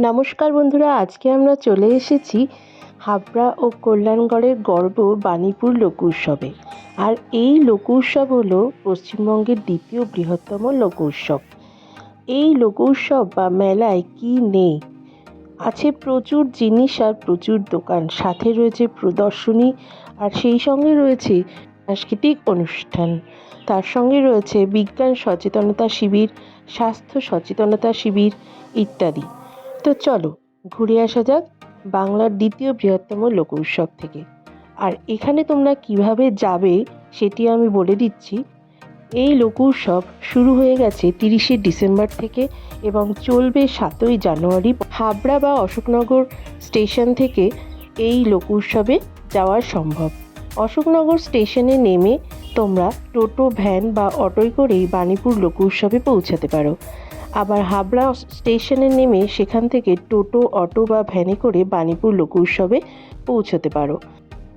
নমস্কার বন্ধুরা, আজকে আমরা চলে এসেছি হাবড়া ও কল্যাণগড়ের গর্ব বাণীপুর লোক উৎসবে আর এই লোক উৎসব হলো পশ্চিমবঙ্গের দ্বিতীয় বৃহত্তম লোক উৎসব এই লোক উৎসব বা মেলায় কি নেই? আছে প্রচুর জিনিস আর প্রচুর দোকান। সাথে রয়েছে প্রদর্শনী আর সেই সঙ্গে রয়েছে সাংস্কৃতিক অনুষ্ঠান। তার সঙ্গে রয়েছে বিজ্ঞান সচেতনতা শিবির, স্বাস্থ্য সচেতনতা শিবির ইত্যাদি। তো চলো, ঘুরে আসা যাক বাংলার দ্বিতীয় বৃহত্তম লোক উৎসব থেকে। আর এখানে তোমরা কীভাবে যাবে সেটি আমি বলে দিচ্ছি। এই লোক উৎসব শুরু হয়ে গেছে তিরিশে ডিসেম্বর থেকে এবং চলবে সাতই জানুয়ারি হাবড়া বা অশোকনগর স্টেশন থেকে এই লোক উৎসবে যাওয়া সম্ভব। অশোকনগর স্টেশনে নেমে তোমরা টোটো, ভ্যান বা অটোয় করেই বাণীপুর লোক উৎসবে পৌঁছাতে পারো। আবার হাবড়া স্টেশনে নেমে সেখান থেকে টোটো, অটো বা ভ্যানে করে বাণীপুর লোক উৎসবে পৌঁছতে পারো।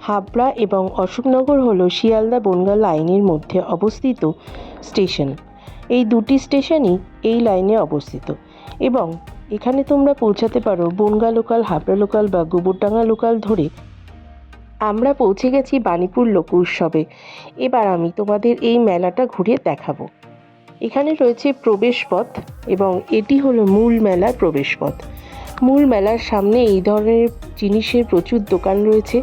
হাবড়া এবং অশোকনগর হল শিয়ালদা বনগাঁ লাইনের মধ্যে অবস্থিত স্টেশন। এই দুটি স্টেশনই এই লাইনে অবস্থিত এবং এখানে তোমরা পৌঁছাতে পারো বনগাঁ লোকাল, হাবড়া লোকাল বা গোবরডাঙ্গা লোকাল ধরে। আমরা পৌঁছে গেছি বাণীপুর লোক উৎসবে এবার আমি তোমাদের এই মেলাটা ঘুরিয়ে দেখাবো। এখানে রয়েছে প্রবেশপথ এবং এটি হলো মূল মেলার প্রবেশপথ। মূল মেলার সামনে এই ধরনের জিনিসের প্রচুর দোকান রয়েছে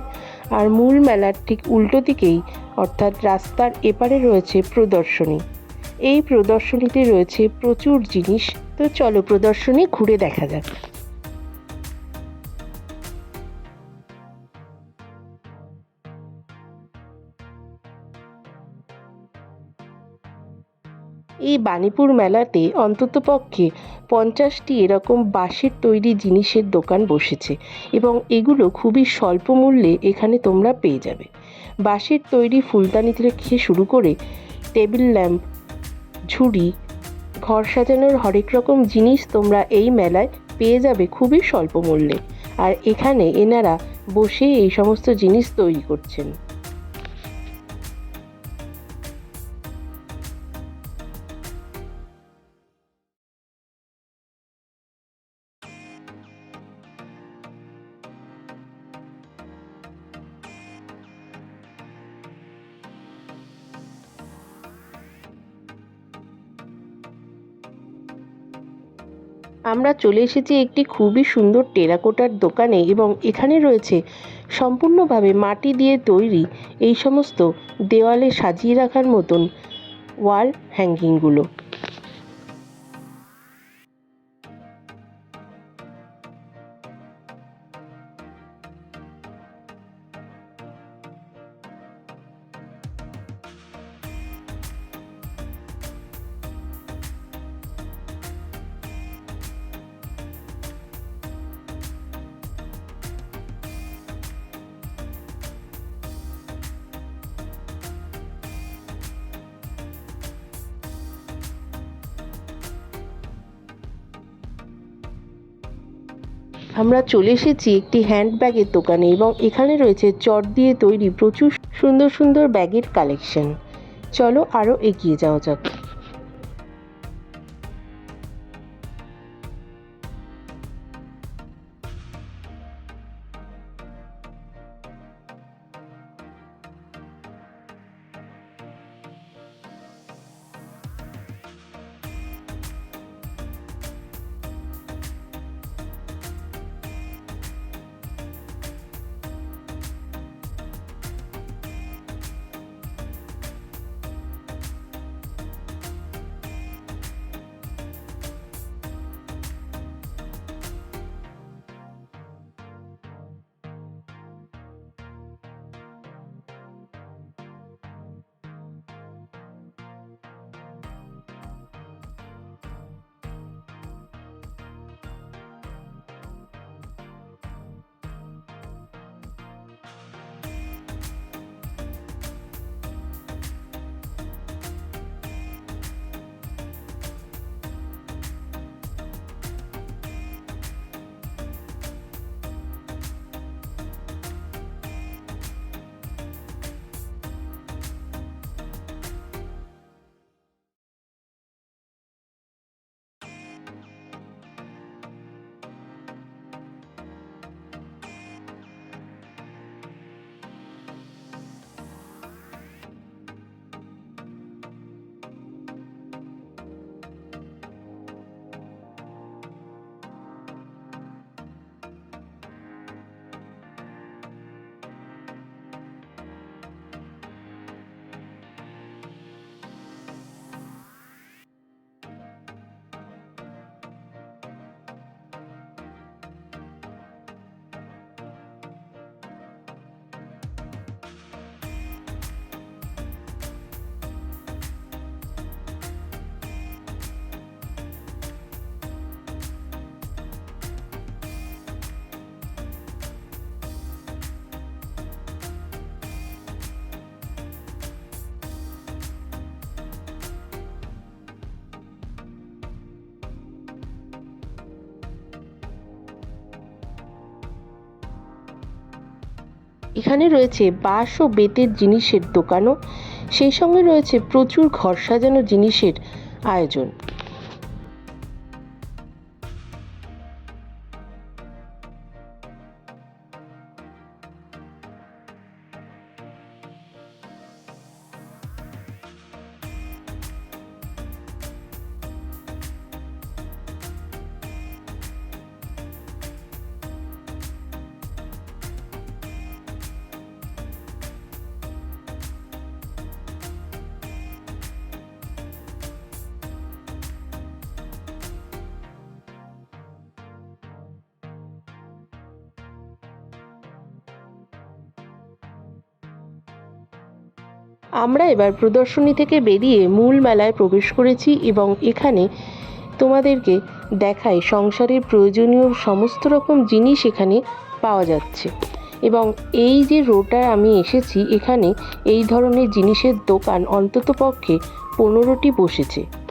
আর মূল মেলার ঠিক উল্টো দিকেই অর্থাৎ রাস্তার এপারে রয়েছে প্রদর্শনী। এই প্রদর্শনীতে রয়েছে প্রচুর জিনিস। তো চলো প্রদর্শনী ঘুরে দেখা যাক। এই বাণীপুর মেলাতে অন্ততপক্ষে পঞ্চাশটি এরকম বাঁশের তৈরি জিনিসের দোকান বসেছে এবং এগুলো খুবই স্বল্প মূল্যে এখানে তোমরা পেয়ে যাবে। বাঁশের তৈরি ফুলদানি থেকে শুরু করে টেবিল ল্যাম্প, ঝুড়ি, ঘর সাজানোর হরেক রকম জিনিস তোমরা এই মেলায় পেয়ে যাবে খুবই স্বল্প মূল্যে। আর এখানে এনারা বসে এই সমস্ত জিনিস তৈরি করছেন। আমরা চলে এসেছি একটি খুবই সুন্দর টেরাকোটার দোকানে এবং এখানে রয়েছে সম্পূর্ণভাবে মাটি দিয়ে তৈরি এই সমস্ত দেওয়ালে সাজিয়ে রাখার মতন ওয়াল হ্যাঙ্গিংগুলো। আমরা চলে এসেছি একটি হ্যান্ডব্যাগের দোকানে এবং এখানে রয়েছে চট দিয়ে তৈরি প্রচুর সুন্দর সুন্দর ব্যাগের কালেকশন চলো আরও এগিয়ে যাওয়া যাক। এখানে রয়েছে বাঁশ ও বেতের জিনিসের দোকানও। সেই সঙ্গে রয়েছে প্রচুর ঘর সাজানো জিনিসের আয়োজন। আমরা এবার প্রদর্শনী থেকে বেরিয়ে মূল মেলায় প্রবেশ করেছি এবং এখানে তোমাদেরকে দেখাই সংসারের প্রয়োজনীয় সমস্ত রকম জিনিস এখানে পাওয়া যাচ্ছে। এবং এই যে রোটায় আমি এসেছি, এখানে এই ধরনের জিনিসের দোকান অন্ততপক্ষে পনেরোটি বসেছে।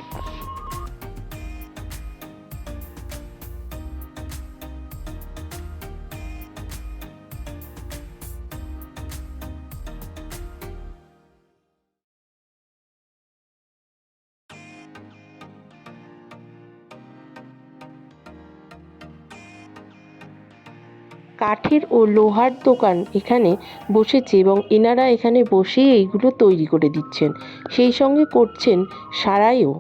কাঠের ও লোহার দোকান এখানে বসেছে এবং এনারা এখানে বসেই এইগুলো তৈরি করে দিচ্ছেন। সেই সঙ্গে করছেন সারাইও।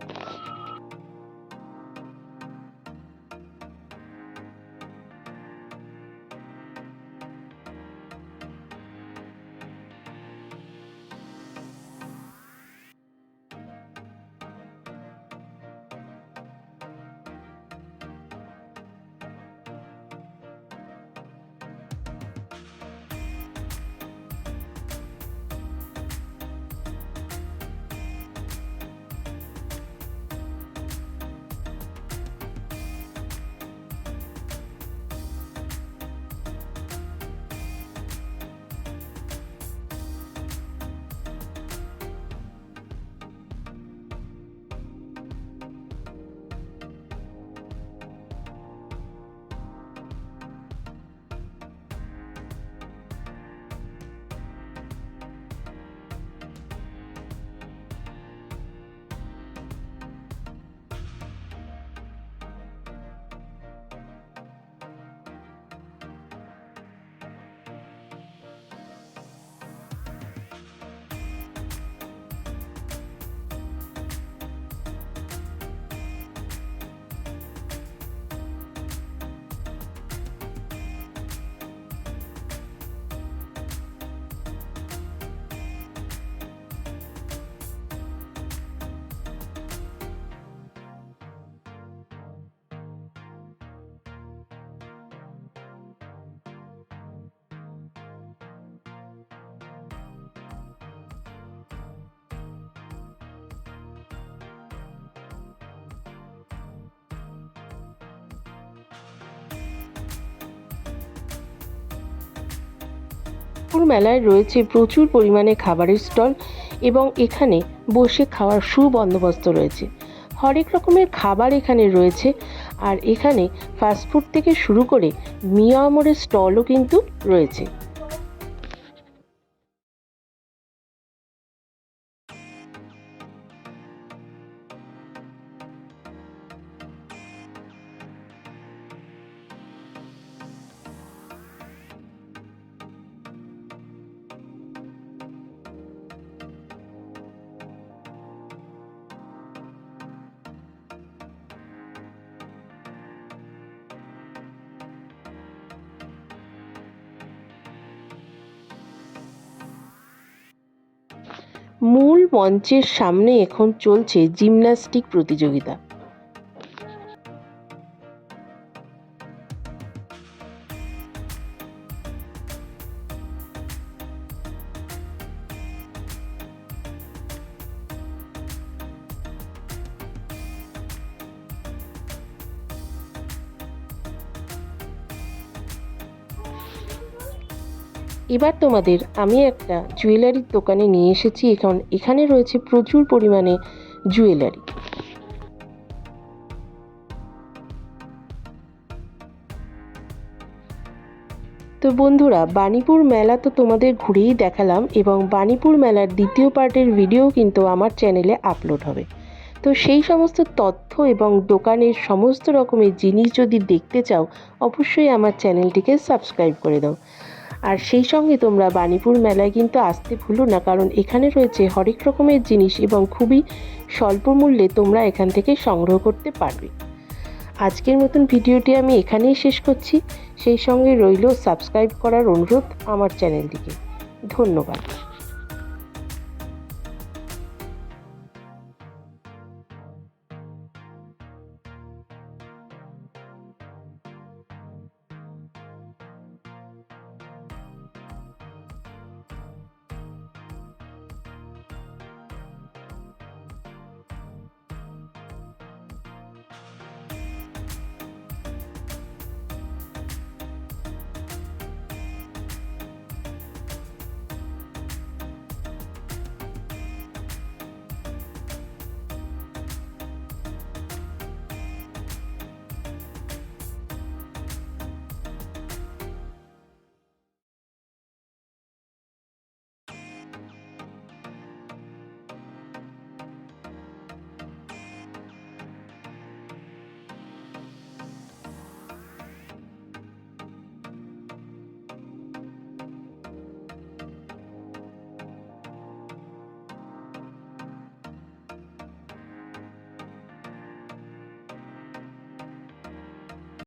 পুর মেলায় রয়েছে প্রচুর পরিমাণে খাবারের স্টল এবং এখানে বসে খাওয়ার সুবন্দোবস্ত রয়েছে। হরেক রকমের খাবার এখানে রয়েছে আর এখানে ফাস্টফুড থেকে শুরু করে মিয়ামরের স্টলও কিন্তু রয়েছে। মূল মঞ্চের সামনে এখন চলছে জিমন্যাস্টিক প্রতিযোগিতা। এবার তোমাদের আমি একটা জুয়েলারির দোকানে নিয়ে এসেছি। এখন এখানে রয়েছে প্রচুর পরিমাণে জুয়েলারি। তো বন্ধুরা, বাণীপুর মেলা তো তোমাদের ঘুরেই দেখালাম এবং বাণীপুর মেলার দ্বিতীয় পার্টের ভিডিও কিন্তু আমার চ্যানেলে আপলোড হবে। তো সেই সমস্ত তথ্য এবং দোকানের সমস্ত রকমের জিনিস যদি দেখতে চাও, অবশ্যই আমার চ্যানেলটিকে সাবস্ক্রাইব করে দাও। আর সেই সঙ্গে তোমরা বাণীপুর মেলায় কিন্তু আসতে ভুলো না, কারণ এখানে রয়েছে হরেক রকমের জিনিস এবং খুবই স্বল্প মূল্যে তোমরা এখান থেকে সংগ্রহ করতে পারবে। আজকের মতন ভিডিওটি আমি এখানেই শেষ করছি। সেই সঙ্গে রইল সাবস্ক্রাইব করার অনুরোধ আমার চ্যানেলটিকে। ধন্যবাদ।